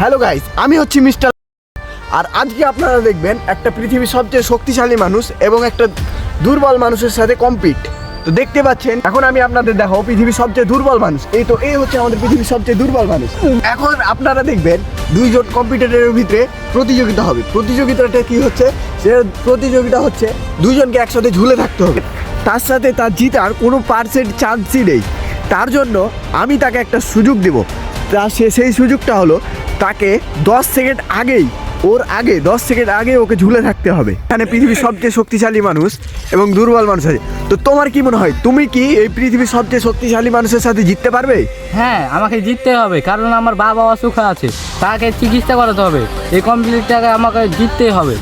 Hello guys, আমি হচ্ছি mister আর আজকে আপনারা দেখবেন একটা পৃথিবীর সবচেয়ে শক্তিশালী মানুষ এবং একটা দুর্বল মানুষের সাথে কম্পিট তো দেখতে পাচ্ছেন, এখন আমি আপনাদের দেখাবো পৃথিবীর সবচেয়ে দুর্বল মানুষ। এই তো, এই হচ্ছে আমাদের পৃথিবীর সবচেয়ে দুর্বল মানুষ। এখন আপনারা দেখবেন দুইজন কম্পিটিটরের ভিতরে প্রতিযোগিতা হবে। প্রতিযোগিতাটা কি হচ্ছে? সে প্রতিযোগিতা হচ্ছে দুইজনকে একসাথে ঝুলে থাকতে হবে। তার সাথে তার জিতার কোনো পার্সেন্ট চান্সই নেই। তার জন্য আমি তাকে একটা সুযোগ দেব। তা সে, সেই সুযোগটা হলো তাকে দশ সেকেন্ড আগেই ওর আগে দশ সেকেন্ড আগে ওকে ঝুলে থাকতে হবে। এখানে পৃথিবীর সবচেয়ে শক্তিশালী মানুষ এবং দুর্বল মানুষ আছে। তো তোমার কি মনে হয় তুমি কি এই পৃথিবীর সবচেয়ে শক্তিশালী মানুষের সাথে জিততে পারবে? হ্যাঁ আমাকে জিততে হবে কারণ আমার বাবা অসুখ আছে। তাকে চিকিৎসা করাতে হবে। এই কমপ্লিটটাকে আমাকে জিততেই হবে।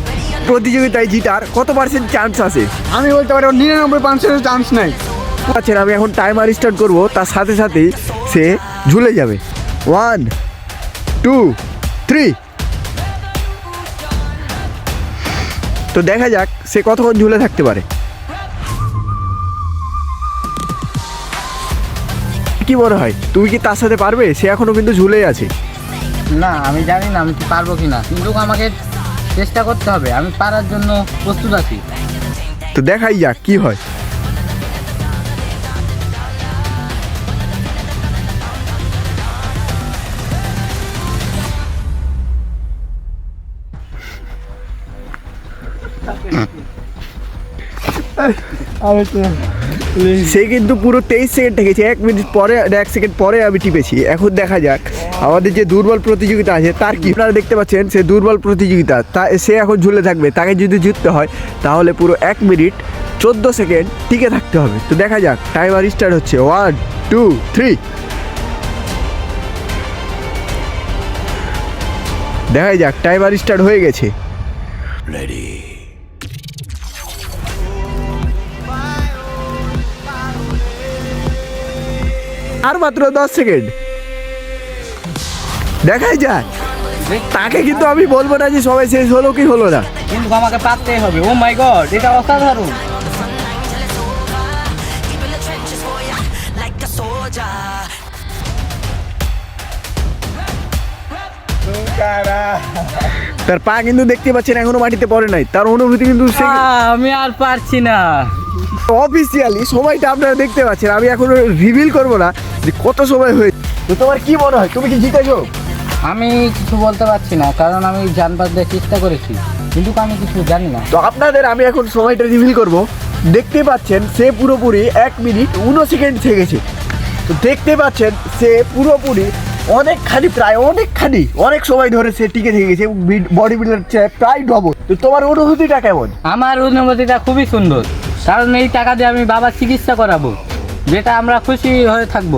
প্রতিযোগিতায় জিতার কত পার্সেন্ট চান্স আছে? আমি বলতে পারি নিরানব্বই পার্সেন্ট চান্স নেই। আচ্ছা আমি এখন টাইমার স্টার্ট করব তার সাথে সাথেই সে ঝুলে যাবে। ওয়ান টু থ্রি তো দেখা যাক সে কতক্ষণ ঝুলে থাকতে পারে। কি মনে হয়? তুমি কি তার সাথে পারবে? সে এখনও কিন্তু ঝুলেই আছে। না আমি জানি না আমি কি পারব কি না কিন্তু আমাকে চেষ্টা করতে হবে। আমি পারার জন্য প্রস্তুত আছি। তো দেখাই যাক কি হয়। সে কিন্তু পুরো তেইশ সেকেন্ড থেকেছে এক মিনিট পরে এক সেকেন্ড পরে আমি টিপেছি। এখন দেখা যাক, আমাদের যে দুর্বল প্রতিযোগিতা আছে, তার কি আপনারা দেখতে পাচ্ছেন, সে দুর্বল প্রতিযোগিতা, তা সে এখন ঝুলে থাকবে, তাকে যদি জিততে হয়, তাহলে পুরো এক মিনিট চোদ্দ সেকেন্ড টিকে থাকতে হবে। তো দেখা যাক টাইমার স্টার্ট হচ্ছে। ওয়ান টু থ্রি দেখা যাক টাইমার স্টার্ট হয়ে গেছে। আর মাত্র দশ সেকেন্ড। দেখাই যাক। তাকে কিন্তু আমি বলব না যে সবাই শেষ হলো কি হলো না। কিন্তু আমাকে পারতেই হবে। ও মাই গড এটা অসাধারণ। তার পা কিন্তু দেখতে পাচ্ছেন এখনও মাটিতে পড়ে নাই। তার অনুভূতি কিন্তু আমি আর পারছি না। অফিসিয়ালি সময়টা আপনারা দেখতে পাচ্ছেন। আমি এখন রিভিল করব না। যে কত সময় হয়েছে তো তোমার কি মনে হয়? তুমি কি জিতেছো? আমি কিছু বলতে পারছি না কারণ আমি জানবার দিয়ে চেষ্টা করেছি। কিন্তু আমি কিছু জানি না। তো আপনাদের আমি এখন সময়টা রিভিল করব। দেখতে পাচ্ছেন সে পুরোপুরি এক মিনিট উনো সেকেন্ড থেকেছে তো দেখতে পাচ্ছেন সে পুরোপুরি অনেকখানি প্রায় অনেকখানি অনেক সময় ধরে সে টিকে থেকে গেছে বডি বিল্ডার প্রায় ডবল তো তোমার অনুভূতিটা কেমন? আমার অনুভূতিটা খুবই সুন্দর কারণ এই টাকা দিয়ে আমি বাবার চিকিৎসা করাবো। যেটা আমরা খুশি হয়ে থাকব।